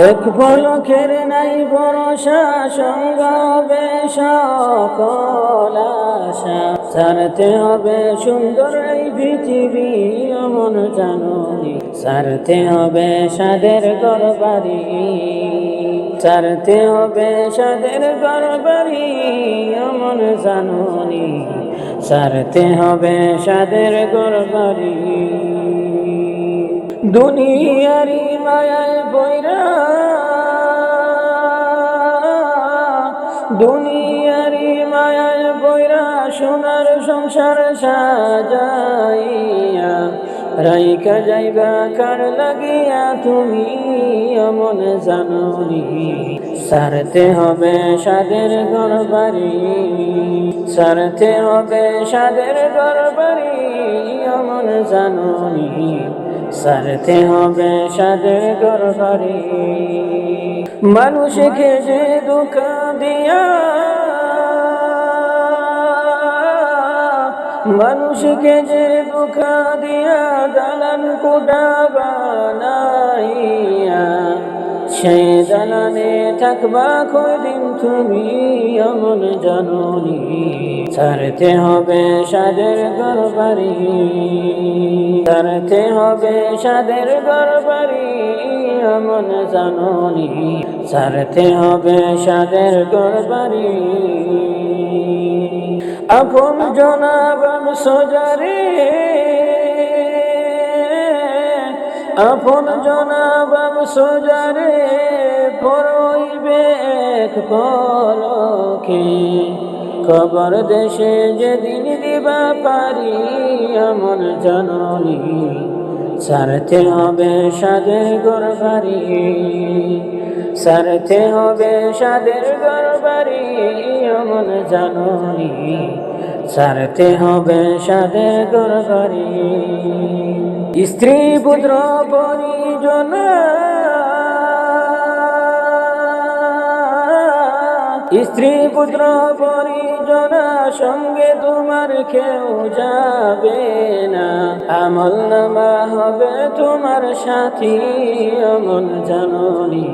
এক পলকের নাই ভরসা সঙ্গ হবে সকল সারতে হবে সুন্দর এই পৃথিবী, অমন জাননি সারতে হবে সাদের গরবারি। সারতে হবে সাদের গরবারি, অমন জাননি সারতে হবে সাদের গরবারি। দুনিয়ারি মায়ায় বৈরা দুনিয়ারি মায়ায় বৈরা সোনার সংসার সাজাইয়া রাইকা যাইবা, কার লাগিয়া তুমি অমন জাননি? সারতে হবে সাদের গরবারি সারতে হবে সাদের গরবারি অমন জাননি? সারতে হবে সাদের গরবারি মানুষকে যে দুঃখ দিয়া মানুষকে যে দুঃখ দিয়া দালান কোটা বানাইয়া সেই দালানে থাকবা কয়দিন তুমি এমন জাননি। ছাড়তে হবে সাদের গরবারি ছাড়তে হবে সাদের গরবারি এমন জাননি। ছাড়তে হবে সাদের গরবারি আপন জনাবান সোজারে। আপন জনাবান সোজারে পরইবে এক পলকে। খবর দেশে যেদিন দিবা পারি এমন জননী। সারতে হবে সাদের গরবারি সারতে হবে সাদের গরবারি জানি জাননি। সারতে হবে সাদে গরবারি স্ত্রী পুত্র পরিজন স্ত্রী পুত্র পরিজন সঙ্গে তোমার কেউ যাবে না। আমল নামা হবে তোমার সাথী অমন জাননি।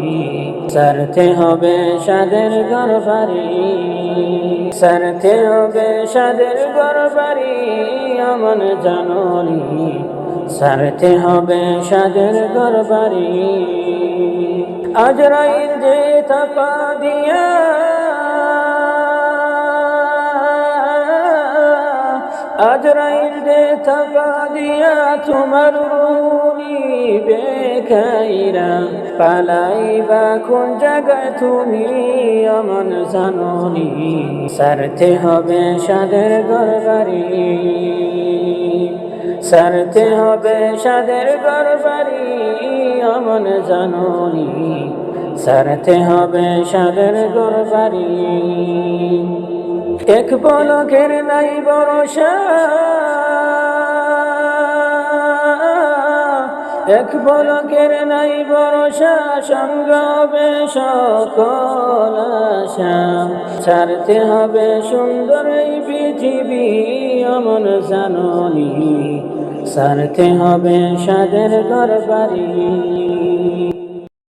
সারতে হবে সাদের গরবারি সারতে হবে সাদের গরবারি অমন জাননি। সারতে হবে সাদের গরবারি আজরাইল যে তাপা দিয়া আজরাইল যে থাকা দিয়া তোমার রুনি বেখাইরা পালাইবা কোন জায়গায় তুমি অমন জাননি সারতে হবে সাদের গরবারি সারতে হবে সাদের গরবারি অমন জাননি সারতে হবে সাদের গরবারি এক পলকের নাই ভরসা, এক পলকের নাই ভরসা সঙ্গ হবে সকল আশা। ছাড়তে হবে সুন্দর এই পৃথিবী, অমন জাননি। সারতে হবে সাদের ঘর বাড়ি